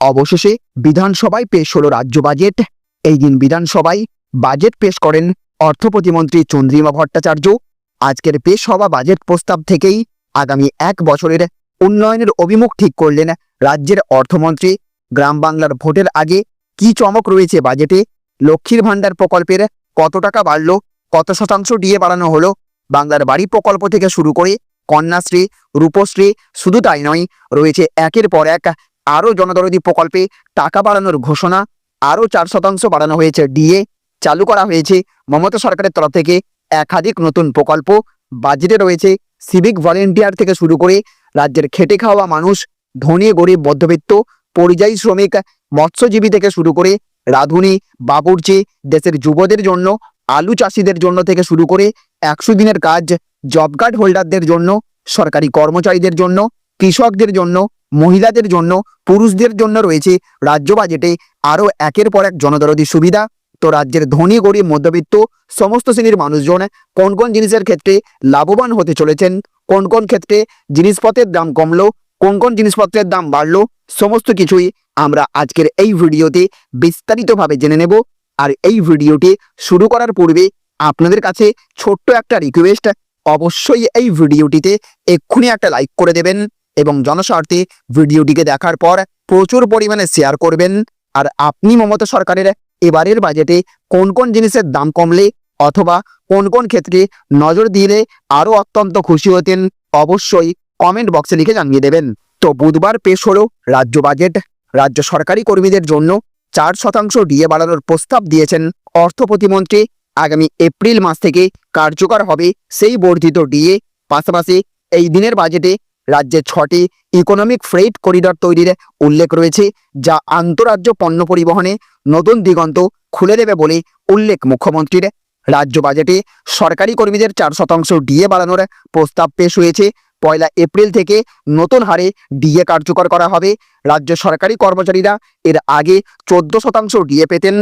অবশেষে বিধানসভায় পেশ হল রাজ্য বাজেট। এই দিন বিধানসভায় বাজেট পেশ করেন অর্থ প্রতিমন্ত্রী চন্দ্রিমা ভট্টাচার্য। আজকের পেশ হওয়া বাজেট প্রস্তাব থেকেই আগামী এক বছরের উন্নয়নের অভিমুখ ঠিক করলেন রাজ্যের অর্থমন্ত্রী। গ্রাম বাংলার ভোটের আগে কি চমক রয়েছে বাজেটে? লক্ষ্মীর ভাণ্ডার প্রকল্পের কত টাকা বাড়ল? কত শতাংশ ডিএ বাড়ানো হলো? বাংলার বাড়ি প্রকল্প থেকে শুরু করে কন্যাশ্রী, রূপশ্রী শুধু তাই নয়, রয়েছে একের পর এক আরও জনদরদি প্রকল্পে টাকা বাড়ানোর ঘোষণা, আরও চার শতাংশ বাড়ানো হয়েছে ডিএ, চালু করা হয়েছে মমতা সরকারের তরফ থেকে একাধিক নতুন প্রকল্প, বাজেটে রয়েছে সিভিক ভলেন্টিয়ার থেকে শুরু করে রাজ্যের খেটে খাওয়া মানুষ, ধনী, গরিব, মধ্যবিত্ত, পরিযায়ী শ্রমিক, মৎস্যজীবী থেকে শুরু করে রাঁধুনি, বাবুর্চি, দেশের যুবদের জন্য, আলু চাষিদের জন্য থেকে শুরু করে একশো দিনের কাজ, জব কার্ড হোল্ডারদের জন্য, সরকারি কর্মচারীদের জন্য, কৃষকদের জন্য মহিলাদের জন্য, পুরুষদের জন্য রয়েছে রাজ্য বাজেটে আরও একের পর এক জনদরদি সুবিধা। তো রাজ্যের ধনী, গরিব, মধ্যবিত্ত সমস্ত শ্রেণির মানুষজন কোন কোন জিনিসের ক্ষেত্রে লাভবান হতে চলেছেন, কোন কোন ক্ষেত্রে জিনিসপত্রের দাম কমলো, কোন কোন জিনিসপত্রের দাম বাড়লো, সমস্ত কিছুই আমরা আজকের এই ভিডিওতে বিস্তারিতভাবে জেনে নেব। আর এই ভিডিওটি শুরু করার পূর্বে আপনাদের কাছে ছোট্ট একটা রিকোয়েস্ট অবশ্যই এই ভিডিওটিতে এক্ষুনি একটা লাইক করে দেবেন। এবং জনস্বার্থে ভিডিওটিকে দেখার পর প্রচুর পরিমাণে শেয়ার করবেন। আর আপনি মমতা সরকারের এবারের বাজেটে কোন কোন জিনিসের দাম কমলে অথবা কোন কোন ক্ষেত্রে নজর দিলে আরও অত্যন্ত খুশি হতেন, অবশ্যই কমেন্ট বক্সে লিখে জানিয়ে দেবেন। তো বুধবার পেশ হলো রাজ্য বাজেট রাজ্য সরকারি কর্মীদের জন্য চার শতাংশ ডিএ বাড়ানোর প্রস্তাব দিয়েছেন অর্থ প্রতিমন্ত্রী। আগামী এপ্রিল মাস থেকে কার্যকর হবে সেই বর্ধিত ডিএ পাশাপাশি এই দিনের বাজেটে রাজ্যে ছটি ইকোনমিক ফ্রেট করিডর তৈরির উল্লেখ রয়েছে, যা আন্তরাজ্য পণ্য পরিবহনে নতুন দিগন্ত খুলে দেবে বলে উল্লেখ মুখ্যমন্ত্রীর। রাজ্য বাজেটে সরকারি কর্মীদের চার শতাংশ ডিএ বাড়ানোর প্রস্তাব পেশ হয়েছে। পয়লা এপ্রিল থেকে নতুন হারে ডিএ কার্যকর করা হবে। রাজ্য সরকারি কর্মচারীরা এর আগে চোদ্দ শতাংশ ডিএ পেতেন,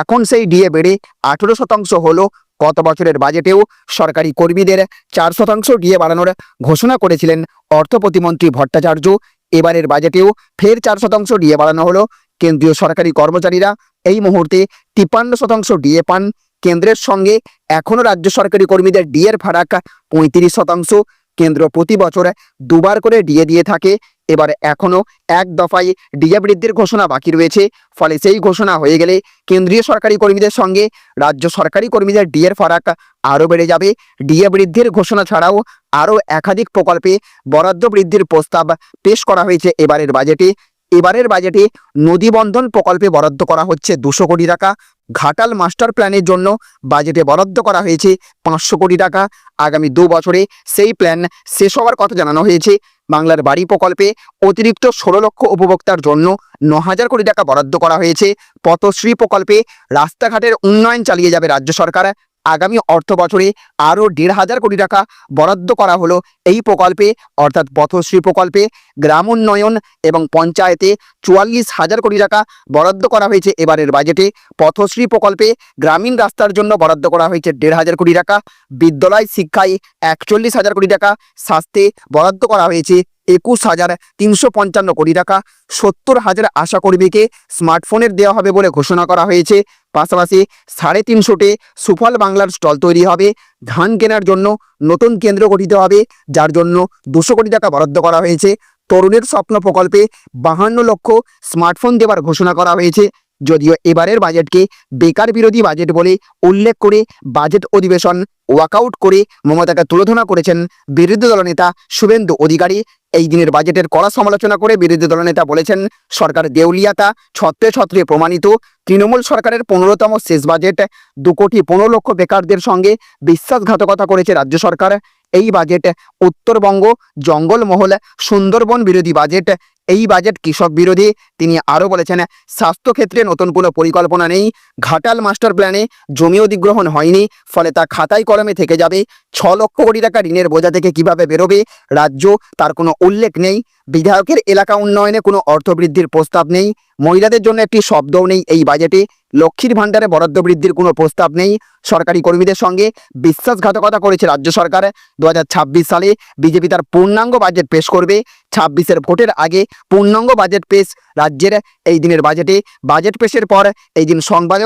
এখন সেই ডিএ বেড়ে আঠেরো শতাংশ হলো গত বছরের বাজেটেও সরকারি কর্মীদের চার শতাংশ ডিএ বাড়ানোর ঘোষণা করেছিলেন অর্থ প্রতিমন্ত্রী ভট্টাচার্য। এবারের বাজেটেও ফের চার শতাংশ ডিএ বাড়ানো হলো। কেন্দ্রীয় সরকারি কর্মচারীরা এই মুহূর্তে তিপ্পান্ন শতাংশ ডিএ পান। কেন্দ্রের সঙ্গে এখনও রাজ্য সরকারি কর্মীদের ডিএর ফারাক পঁয়ত্রিশ শতাংশ। কেন্দ্র প্রতি বছর দুবার করে ডিএ দিয়ে থাকে। এবারে এখনও এক দফায় ডিএ বৃদ্ধির ঘোষণা বাকি রয়েছে। ফলে সেই ঘোষণা হয়ে গেলে কেন্দ্রীয় সরকারি কর্মীদের সঙ্গে রাজ্য সরকারি কর্মীদের ডিএর ফারাক আরও বেড়ে যাবে। ডিএ বৃদ্ধির ঘোষণা ছাড়াও আরও একাধিক প্রকল্পে বরাদ্দ বৃদ্ধির প্রস্তাব পেশ করা হয়েছে এবারের বাজেটে। এবারের বাজেটে নদী বন্ধন প্রকল্পে বরাদ্দ করা হচ্ছে দুশো কোটি টাকা। ঘাটাল মাস্টার প্ল্যানের জন্য বাজেটে বরাদ্দ করা হয়েছে পাঁচশো কোটি টাকা। আগামী দু বছরে সেই প্ল্যান শেষ হওয়ার কথা জানানো হয়েছে। বাংলার বাড়ি প্রকল্পে অতিরিক্ত ষোলো লক্ষ উপভোক্তার জন্য ন হাজার কোটি টাকা বরাদ্দ করা হয়েছে। পথশ্রী প্রকল্পে রাস্তাঘাটের উন্নয়ন চালিয়ে যাবে রাজ্য সরকার। আগামী অর্থ বছরে আরও দেড় হাজার কোটি টাকা বরাদ্দ করা হলো এই প্রকল্পে, অর্থাৎ পথশ্রী প্রকল্পে গ্রাম উন্নয়ন এবং পঞ্চায়েতে চুয়াল্লিশ হাজার কোটি টাকা বরাদ্দ করা হয়েছে এবারের বাজেটে। পথশ্রী প্রকল্পে গ্রামীণ রাস্তার জন্য বরাদ্দ করা হয়েছে দেড় হাজার কোটি টাকা। বিদ্যালয় শিক্ষায় একচল্লিশ হাজার কোটি টাকা স্বাস্থ্যে বরাদ্দ করা হয়েছে। একুশ হাজার তিনশো পঞ্চান্ন কোটি টাকা। সত্তর হাজার আশা কর্মীকে স্মার্টফোনের দেওয়া হবে বলে ঘোষণা করা হয়েছে। পাশাপাশি সাড়ে তিনশোটে সুফল বাংলার স্টল তৈরি হবে। ধান কেনার জন্য নতুন কেন্দ্র গঠিত হবে, যার জন্য দুশো কোটি টাকা বরাদ্দ করা হয়েছে। তরুণের স্বপ্ন প্রকল্পে বাহান্ন লক্ষ স্মার্টফোন দেওয়ার ঘোষণা করা হয়েছে। যদিও এবারের বাজেটকে বেকার বিরোধী বাজেট বলে উল্লেখ করে বাজেট অধিবেশন ওয়াকআউট করে মমতাকে তুলোধনা করেছেন বিরোধী দলনেতা শুভেন্দু অধিকারী। এই দিনের বাজেটের কড়া সমালোচনা করে বিরোধী দলনেতা বলেছেন, সরকার দেউলিয়াতা, ছত্রে ছত্রে প্রমাণিত। তৃণমূল সরকারের পনেরোতম শেষ বাজেট, দু কোটি পনেরো লক্ষ বেকারদের সঙ্গে বিশ্বাসঘাতকতা করেছে রাজ্য সরকার। এই বাজেট, উত্তরবঙ্গ, জঙ্গলমহল, সুন্দরবন বিরোধী বাজেট। এই বাজেট কৃষক বিরোধী। তিনি আরও বলেছেন, স্বাস্থ্যক্ষেত্রে নতুন কোনো পরিকল্পনা নেই। ঘাটাল মাস্টার প্ল্যানে জমি অধিগ্রহণ হয়নি, ফলে তা খাতায় কলমে থেকে যাবে। ছ লক্ষ কোটি টাকা ঋণের বোঝা থেকে কীভাবে বেরোবে? রাজ্য, তার কোনো উল্লেখ নেই। বিধায়কের এলাকা উন্নয়নে কোনো অর্থ বৃদ্ধির প্রস্তাব নেই। মহিলাদের জন্য একটি শব্দও নেই এই বাজেটে। লক্ষ্মীর ভাণ্ডারে বরাদ্দ বৃদ্ধির কোনো প্রস্তাব নেই। সরকারি কর্মীদের সঙ্গে বিশ্বাসঘাতকতা করেছে রাজ্য সরকার। দু হাজার ছাব্বিশ সালে বিজেপি তার পূর্ণাঙ্গ বাজেট পেশ করবে। ছাব্বিশের ভোটের আগে পূর্ণাঙ্গ বাজেট পেশ রাজ্যের এই দিনের বাজেটে। বাজেট পেশের পর এই দিন সংবাদ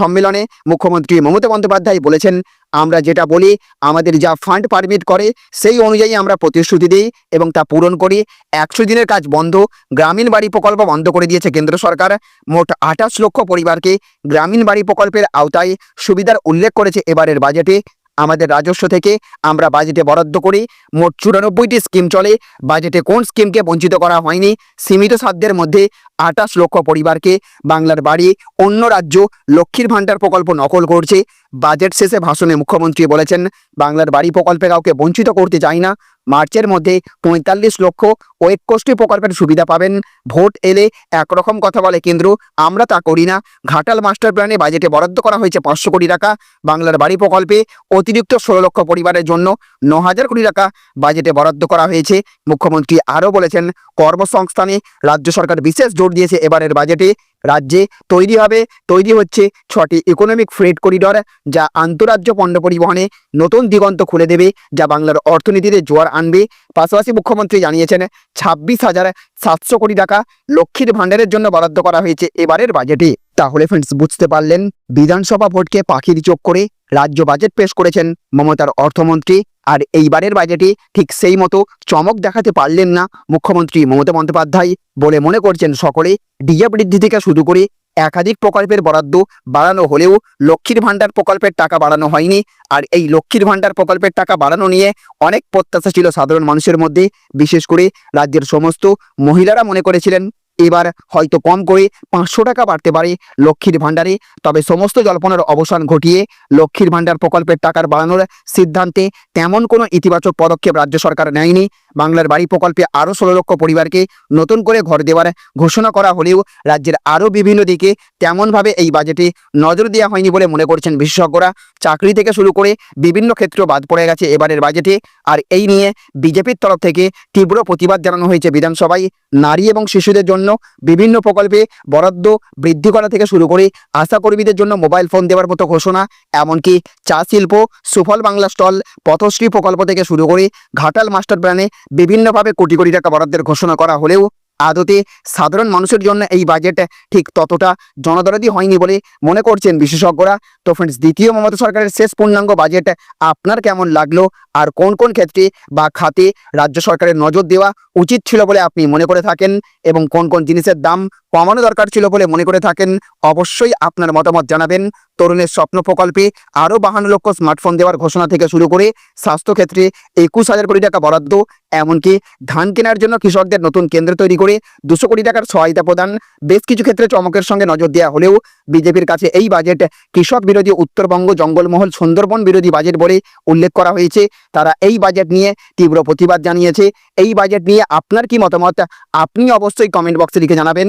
সম্মেলনে মুখ্যমন্ত্রী মমতা বন্দ্যোপাধ্যায় বলেছেন আমরা যেটা বলি, আমাদের যা ফান্ড পারমিট করে, সেই অনুযায়ী আমরা প্রতিশ্রুতি দিই এবং তা পূরণ করি। একশো দিনের কাজ বন্ধ, গ্রামীণ বাড়ি প্রকল্প বন্ধ করে দিয়েছে কেন্দ্র সরকার। মোট আঠাশ লক্ষ পরিবারকে গ্রামীণ বাড়ি প্রকল্পের আওতায় সুবিধার উল্লেখ করেছে এবারের বাজেটে আমাদের রাজস্ব থেকে আমরা বাজেটে বরাদ্দ করি। মোট চুরানব্বইটি স্কিম চলে। বাজেটে কোন স্কিমকে বঞ্চিত করা হয়নি? সীমিত সাধ্যের মধ্যে আঠাশ লক্ষ পরিবারকে বাংলার বাড়ি, অন্য রাজ্য লক্ষ্মীর ভাণ্ডার প্রকল্প নকল করছে। বাজেট শেষে ভাষণে মুখ্যমন্ত্রী বলেছেন, বাংলার বাড়ি প্রকল্পে কাউকে বঞ্চিত করতে চাই না। মার্চের মধ্যে পঁয়তাল্লিশ লক্ষ ও একষট্টি প্রকল্পের সুবিধা পাবেন। ভোট এলে একরকম কথা বলে কেন্দ্র। আমরা তা করি না। ঘাটাল মাস্টার প্ল্যানে বাজেটে বরাদ্দ করা হয়েছে পাঁচশো কোটি টাকা। বাংলার বাড়ি প্রকল্পে অতিরিক্ত ষোলো লক্ষ পরিবারের জন্য ন হাজার কোটি টাকা বাজেটে বরাদ্দ করা হয়েছে। মুখ্যমন্ত্রী আরও বলেছেন, কর্মসংস্থানে রাজ্য সরকার বিশেষ জোর দিয়েছে এবারের বাজেটে। রাজ্যে তৈরি হবে। তৈরি হচ্ছে ছটি ইকোনমিক ফ্রেড করিডর যা আন্তঃরাজ্য পণ্য পরিবহনে নতুন দিগন্ত খুলে দেবে, যা বাংলার অর্থনীতিতে জোয়ার আনবে। পাশাপাশি মুখ্যমন্ত্রী জানিয়েছেন, ছাব্বিশ হাজার সাতশো কোটি টাকা লক্ষ্মীর ভাণ্ডারের জন্য বরাদ্দ করা হয়েছে এবারের বাজেটে তাহলে ফ্রেন্ডস বুঝতে পারলেন, বিধানসভা ভোটকে পাখির চোখ করে রাজ্য বাজেট পেশ করেছেন মমতার অর্থমন্ত্রী। আর এইবারের বাজেটে ঠিক সেই মতো চমক দেখাতে পারলেন না মুখ্যমন্ত্রী মমতা বন্দ্যোপাধ্যায় বলে মনে করছেন সকলে। ডিএ বৃদ্ধি থেকে শুরু করে একাধিক প্রকল্পের বরাদ্দ বাড়ানো হলেও লক্ষ্মীর ভাণ্ডার প্রকল্পের টাকা বাড়ানো হয়নি। আর এই লক্ষ্মীর ভাণ্ডার প্রকল্পের টাকা বাড়ানো নিয়ে অনেক প্রত্যাশা ছিল সাধারণ মানুষের মধ্যে। বিশেষ করে রাজ্যের সমস্ত মহিলারা মনে করেছিলেন এবার হয়তো কম করে পাঁচশো টাকা বাড়তে পারে লক্ষ্মীর ভাণ্ডারে। তবে সমস্ত জল্পনার অবসান ঘটিয়ে লক্ষ্মীর ভাণ্ডার প্রকল্পের টাকার বাড়ানোর সিদ্ধান্তে তেমন কোনো ইতিবাচক পদক্ষেপ রাজ্য সরকার নেয়নি। বাংলার বাড়ি প্রকল্পে আরও ষোলো লক্ষ পরিবারকে নতুন করে ঘর দেওয়ার ঘোষণা করা হলেও রাজ্যের আরও বিভিন্ন দিকে তেমনভাবে এই বাজেটে নজর দেওয়া হয়নি বলে মনে করছেন বিশেষজ্ঞরা। চাকরি থেকে শুরু করে বিভিন্ন ক্ষেত্র বাদ পড়ে গেছে এবারের বাজেটে। আর এই নিয়ে বিজেপির তরফ থেকে তীব্র প্রতিবাদ জানানো হয়েছে বিধানসভায়। নারী এবং শিশুদের জন্য বিভিন্ন প্রকল্পে বরাদ্দ বৃদ্ধি করা থেকে শুরু করে আশাকর্মীদের জন্য মোবাইল ফোন দেওয়ার মতো ঘোষণা। এমনকি চা শিল্প, সুফল বাংলা স্টল, পথশ্রী প্রকল্প থেকে শুরু করে ঘাটাল মাস্টার প্ল্যানে বিভিন্নভাবে কোটি কোটি টাকা বরাদ্দের ঘোষণা করা হলেও আদতে সাধারণ মানুষের জন্য এই বাজেট ঠিক ততটা জনদরদি হয়নি বলে মনে করছেন বিশেষজ্ঞরা। তো ফ্রেন্ডস দ্বিতীয় মমতা সরকারের শেষ পূর্ণাঙ্গ বাজেট আপনার কেমন লাগল? আর কোন কোন ক্ষেত্রে বা খাতে রাজ্য সরকারের নজর দেওয়া উচিত ছিল বলে আপনি মনে করে থাকেন? এবং কোন কোন জিনিসের দাম কমানো দরকার ছিল বলে মনে করে থাকেন। অবশ্যই আপনার মতামত জানাবেন। তরুণের স্বপ্ন প্রকল্পে আরও বাহান্ন লক্ষ স্মার্টফোন দেওয়ার ঘোষণা থেকে শুরু করে স্বাস্থ্যক্ষেত্রে একুশ হাজার কোটি টাকা বরাদ্দ, এমনকি ধান কেনার জন্য কৃষকদের নতুন কেন্দ্র তৈরি করে দুশো কোটি টাকার সহায়তা প্রদান, বেশ কিছু ক্ষেত্রে চমকের সঙ্গে নজর দেওয়া হলেও বিজেপির কাছে এই বাজেট কৃষক বিরোধী উত্তরবঙ্গ জঙ্গলমহল সুন্দরবন বিরোধী বাজেট বলে উল্লেখ করা হয়েছে। তারা এই বাজেট নিয়ে তীব্র প্রতিবাদ জানিয়েছে। এই বাজেট নিয়ে আপনার কি মতামত? আপনি অবশ্যই কমেন্ট বক্সে লিখে জানাবেন।